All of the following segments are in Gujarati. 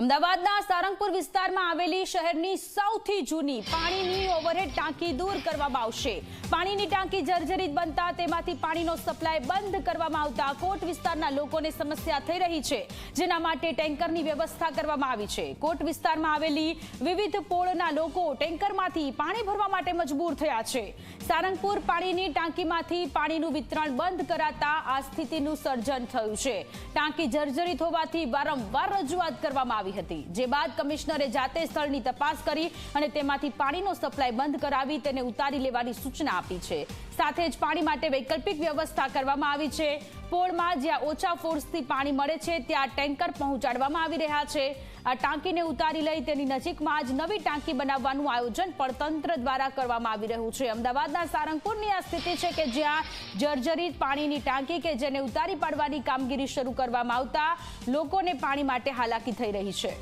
અમદાવાદના સારંગપુર વિસ્તારમાં આવેલી શહેરની સૌથી જૂની પાણીની ઓવરહેડ ટાંકી દૂર કરવામાં આવશે. પાણીની ટાંકી જર્જરિત બનતા તેમાંથી પાણીનો સપ્લાય બંધ કરવામાં આવતા કોટ વિસ્તારના લોકોને સમસ્યા થઈ રહી છે, જેના માટે ટેન્કરની વ્યવસ્થા કરવામાં આવી છે. કોટ વિસ્તારમાં આવેલી વિવિધ પોળના લોકો ટેન્કરમાંથી પાણી ભરવા માટે મજબૂર થયા છે. સારંગપુર પાણીની ટાંકીમાંથી પાણીનું વિતરણ બંધ કરાતા આ સ્થિતિનું સર્જન થયું છે. ટાંકી જર્જરિત હોવાથી વારંવાર રજૂઆત કરવામાં આવી હતી. જે બાદ કમિશનરે જાતે સ્થળની તપાસ કરી અને તેમાંથી પાણીનો સપ્લાય બંધ કરાવી તેને ઉતારી લેવાની સૂચના આપી છે. સાથે જ પાણી માટે વૈકલ્પિક વ્યવસ્થા કરવામાં આવી છે. પોળમાં જ્યાં ઓછા ફોર્સથી પાણી મળે છે, ત્યાં ટેન્કર પહોંચાડવામાં આવી રહ્યા છે. આ ટાંકીને ઉતારી લઈ તેની નજીકમાં જ નવી ટાંકી બનાવવાનું આયોજન પણ તંત્ર દ્વારા કરવામાં આવી રહ્યું છે. અમદાવાદના સારંગપુરની આ સ્થિતિ છે કે જ્યાં જર્જરિત પાણીની ટાંકી કે જેને ઉતારી પાડવાની કામગીરી શરૂ કરવામાં આવતા લોકોને પાણી માટે હાલાકી થઈ રહી છે.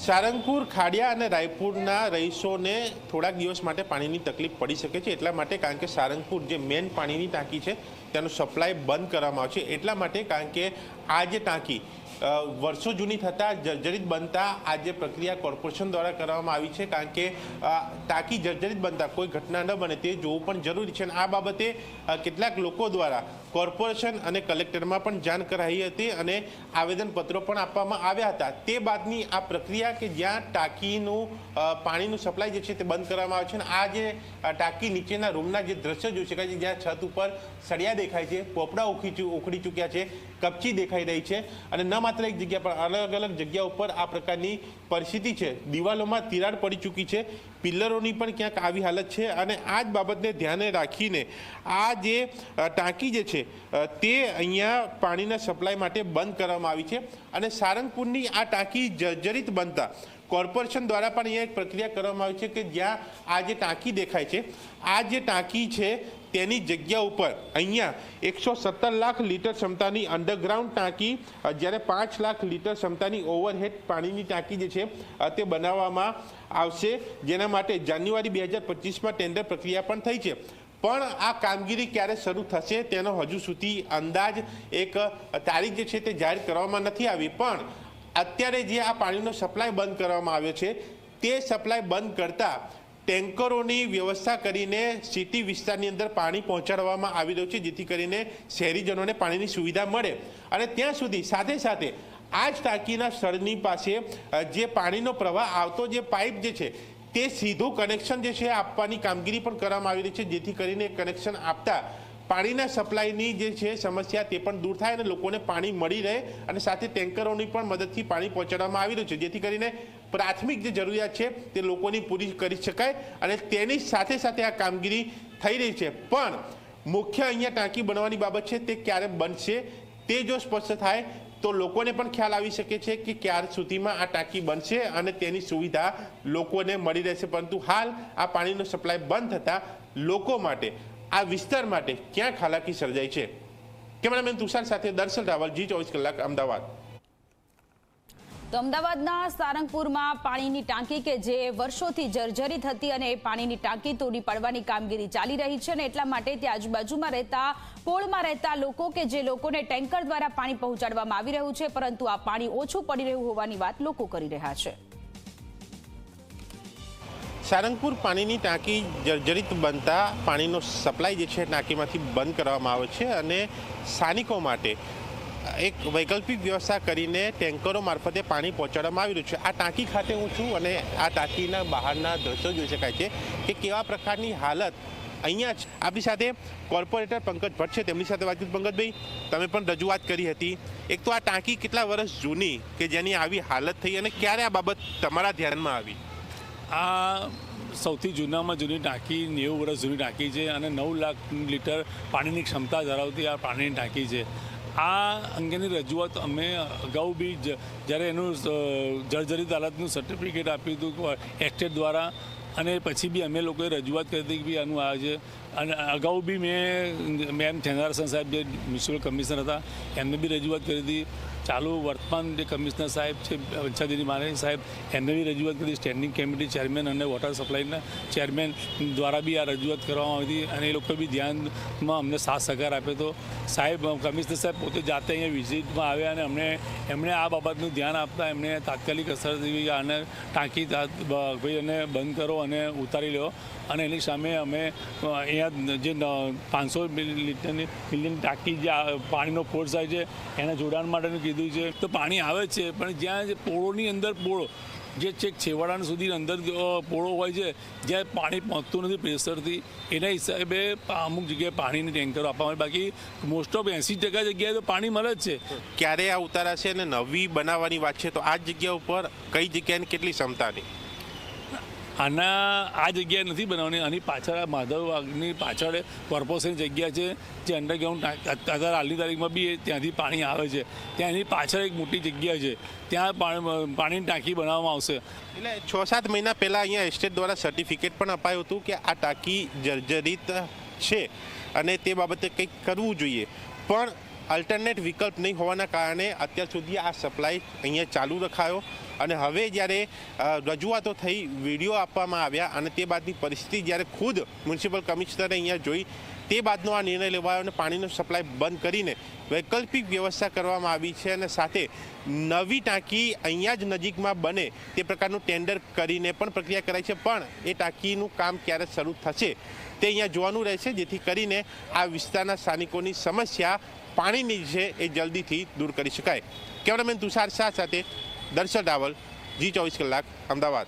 સારંગપુર, ખાડિયા અને રાયપુરના રહીશોને થોડાક દિવસ માટે પાણીની તકલીફ પડી શકે છે એટલા માટે કારણ કે સારંગપુર જે મેન પાણીની ટાંકી છે, તેનો સપ્લાય બંધ કરવામાં આવશે. એટલા માટે કારણ કે આ જે ટાંકી વર્ષો જૂની થતાં જર્જરિત બનતા આ જે પ્રક્રિયા કોર્પોરેશન દ્વારા કરવામાં આવી છે, કારણ કે ટાંકી જર્જરિત બનતા, કોઈ ઘટના ન બને તે જોવું પણ જરૂરી છે અને આ બાબતે કેટલાક લોકો દ્વારા કોર્પોરેશન અને કલેક્ટરમાં પણ જાણ કરાઈ હતી અને આવેદનપત્રો પણ આપવામાં આવ્યા હતા. તે બાદની આ પ્રક્રિયા કે જ્યાં ટાંકીનું પાણીનું સપ્લાય જે છે તે બંધ કરવામાં આવે છે અને આ જે ટાંકી નીચેના રૂમના જે દ્રશ્ય જોઈ શકાય છે, જ્યાં છત ઉપર સળિયા દેખાય છે, પોપડા ઉખી ઉખડી ચૂક્યા છે, કપચી દેખાઈ રહી છે અને ન માત્ર એક જગ્યા પર. અલગ અલગ જગ્યા ઉપર આ પ્રકારની પરિસ્થિતિ છે. દિવાલોમાં તિરાડ પડી ચૂકી છે. પિલ્લરોની પણ ક્યાંક આવી હાલત છે અને આ જ બાબતને ધ્યાને રાખીને આ જે ટાંકી જે છે તે અહીંયા પાણીના સપ્લાય માટે બંધ કરવામાં આવી છે. અને સારંગપુરની આ ટાંકી જર્જરિત બનતા કોર્પોરેશન દ્વારા પણ અહીંયા એક પ્રક્રિયા કરવામાં આવી છે કે જ્યાં આ જે ટાંકી દેખાય છે, આ જે ટાંકી છે તેની જગ્યા ઉપર અહીંયા એકસો સત્તર લાખ લીટર ક્ષમતાની અંડરગ્રાઉન્ડ ટાંકી જ્યારે પાંચ લાખ લીટર ક્ષમતાની ઓવરહેડ પાણીની ટાંકી જે છે તે બનાવવામાં આવશે. જેના માટે જાન્યુઆરી બે હજાર પચીસમાં ટેન્ડર પ્રક્રિયા પણ થઈ છે. પણ આ કામગીરી ક્યારે શરૂ થશે તેનો હજુ સુધી અંદાજ એક તારીખ જે છે તે જાહેર કરવામાં નથી આવી. પણ અત્યારે જે આ પાણીનો સપ્લાય બંધ કરવામાં આવ્યો છે, તે સપ્લાય બંધ કરતા ટેન્કરોની વ્યવસ્થા કરીને સિટી વિસ્તારની અંદર પાણી પહોંચાડવામાં આવી રહ્યું છે, જેથી કરીને શહેરીજનોને પાણીની સુવિધા મળે. અને ત્યાં સુધી સાથે સાથે આ જ ટાંકીના સ્થળની પાસે જે પાણીનો પ્રવાહ આવતો જે પાઇપ જે છે, તે સીધું કનેક્શન જે છે, આપવાની કામગીરી પણ કરવામાં આવી રહી છે, જેથી કરીને કનેક્શન આપતા પાણીના સપ્લાયની જે છે સમસ્યા તે પણ દૂર થાય અને લોકોને પાણી મળી રહે અને સાથે ટેન્કરોની પણ મદદથી પાણી પહોંચાડવામાં આવી રહ્યું છે. જેથી કરીને પ્રાથમિક જે જરૂરિયાત છે તે લોકોની પૂરી કરી શકાય અને તેની સાથે સાથે આ કામગીરી થઈ રહી છે. પણ મુખ્ય અહીંયા ટાંકી બનવાની બાબત છે તે ક્યારે બનશે તે જો સ્પષ્ટ થાય તો લોકોને પણ ખ્યાલ આવી શકે છે કે ક્યાર સુધીમાં આ ટાંકી બનશે અને તેની સુવિધા લોકોને મળી રહેશે. પરંતુ હાલ આ પાણીનો સપ્લાય બંધ થતાં લોકો માટે આ વિસ્તાર માટે ક્યાંક હાલાકી સર્જાઈ છે? કેમેરામેન તુષાર સાથે દર્શન રાવલ, જી ચોવીસ કલાક, અમદાવાદ. તો અમદાવાદના સારંગપુરમાં પાણીની ટાંકી કે જે વર્ષોથી જર્જરિત હતી અને એ પાણીની ટાંકી તોડી પાડવાની કામગીરી ચાલી રહી છે અને એટલા માટે ત્યાં આજુબાજુમાં રહેતા, પોળમાં રહેતા લોકો કે જે લોકોને ટેન્કર દ્વારા પાણી પહોંચાડવામાં આવી રહ્યું છે, પરંતુ આ પાણી ઓછું પડી રહ્યું હોવાની વાત લોકો કરી રહ્યા છે. સારંગપુર પાણીની ટાંકી જર્જરિત બનતા પાણીનો સપ્લાય જે છે ટાંકીમાંથી બંધ કરવામાં આવે છે અને સ્થાનિકો માટે એક વૈકલ્પિક વ્યવસ્થા કરીને ટેન્કરો મારફતે પાણી પહોંચાડવામાં આવી રહ્યું છે. આ ટાંકી ખાતે હું છું અને આ ટાંકીના બહારના દ્રશ્યો જોઈ શકાય છે કે કેવા પ્રકારની હાલત અહીંયા જ આપણી સાથે કોર્પોરેટર પંકજ ભટ્ટ છે. તેમની સાથે વાતચીત પંકજભાઈ, તમે પણ રજૂઆત કરી હતી. એક તો આ ટાંકી કેટલા વર્ષ જૂની કે જેની આવી હાલત થઈ અને ક્યારે આ બાબત તમારા ધ્યાનમાં આવી? આ સૌથી જૂનામાં જૂની ટાંકી, નેવું વર્ષ જૂની ટાંકી છે અને નવ લાખ લીટર પાણીની ક્ષમતા ધરાવતી આ પાણીની ટાંકી છે. આ અંગેની રજૂઆત અમે અગાઉ બી જ- જ્યારે એનું જર્જરિત હાલતનું સર્ટિફિકેટ આપ્યું હતું એસ્ટેટ દ્વારા અને પછી બી અમે લોકોએ રજૂઆત કરી હતી કે ભાઈ આનું આ છે અને અગાઉ બી મેં મેમ થેનારસન સાહેબ જે મ્યુનિસિપલ કમિશનર હતા, એમને બી રજૂઆત કરી હતી. ચાલુ વર્તમાન જે કમિશનર સાહેબ છે પંચાયતીની માને સાહેબ, એમને બી રજૂઆત કરી સ્ટેન્ડિંગ કમિટી ચેરમેન અને વોટર સપ્લાયના ચેરમેન દ્વારા બી આ રજૂઆત કરવામાં આવી હતી અને એ લોકો બી ધ્યાનમાં અમને સાથ સહકાર આપ્યો હતો. સાહેબ, કમિશનર સાહેબ પોતે જાતે અહીંયા વિઝિટમાં આવ્યા અને અમને, એમણે આ બાબતનું ધ્યાન આપતા એમણે તાત્કાલિક અસરથી આને ટાંકી ભાઈ અને બંધ કરો અને ઉતારી લો અને એની સામે અમે અહીંયા જે પાંચસો લીટરની મિલિયન ટાંકી જે પાણીનો ફોર્સ થાય છે, એના જોડાણ માટેનું કીધું છે. તો પાણી આવે છે, પણ જ્યાં જે પોળોની અંદર પોળો, જે છેક છેવાડા સુધી અંદર પોળો હોય છે, જ્યાં પાણી પહોંચતું નથી પ્રેશરથી, એના હિસાબે અમુક જગ્યાએ પાણીની ટેન્કરો આપવામાં આવે. બાકી મોસ્ટ ઓફ એંસી ટકા જગ્યાએ તો પાણી મળે જ છે. ક્યારે આ ઉતારાશે અને નવી બનાવવાની વાત છે, તો આ જગ્યા ઉપર કઈ જગ્યાની કેટલી ક્ષમતાની આના આ જગ્યાએ નથી બનાવવાની, આની પાછળ આ માધવ વાઘની પાછળ કોર્પોરેશનની જગ્યા છે, જે અંડરગ્રાઉન્ડ અત્યારે હાલની તારીખમાં બી ત્યાંથી પાણી આવે છે. ત્યાં એની પાછળ એક મોટી જગ્યા છે. ત્યાં પાણી પાણીની ટાંકી બનાવવામાં આવશે. એટલે છ સાત મહિના પહેલાં અહીંયા એસ્ટેટ દ્વારા સર્ટિફિકેટ પણ અપાયું હતું કે આ ટાંકી જર્જરિત છે અને તે બાબતે કંઈક કરવું જોઈએ. પણ અલ્ટરનેટ વિકલ્પ નહીં હોવાના કારણે અત્યાર સુધી આ સપ્લાય અહીંયા ચાલુ રખાયો. અને હવે જ્યારે રજૂઆતો થઈ, વીડિયો આપવામાં આવ્યા અને તે બાદની પરિસ્થિતિ જ્યારે ખુદ મ્યુનિસિપલ કમિશનરે અહીંયા જોઈ, તે બાદનો આ નિર્ણય લેવાયો અને પાણીનો સપ્લાય બંધ કરીને વૈકલ્પિક વ્યવસ્થા કરવામાં આવી છે અને સાથે નવી ટાંકી અહીંયા જ નજીકમાં બને તે પ્રકારનું ટેન્ડર કરીને પણ પ્રક્રિયા કરાઈ છે, પણ એ ટાંકીનું કામ ક્યારે શરૂ થશે તે અહીંયા જોવાનું રહેશે, જેથી કરીને આ વિસ્તારના સ્થાનિકોની સમસ્યા પાણીની છે એ જલ્દીથી દૂર કરી શકાય. કેમેરામેન તુષાર શાહ સાથે દર્શન રાવલ જી ચોવીસ કલાક અમદાવાદ.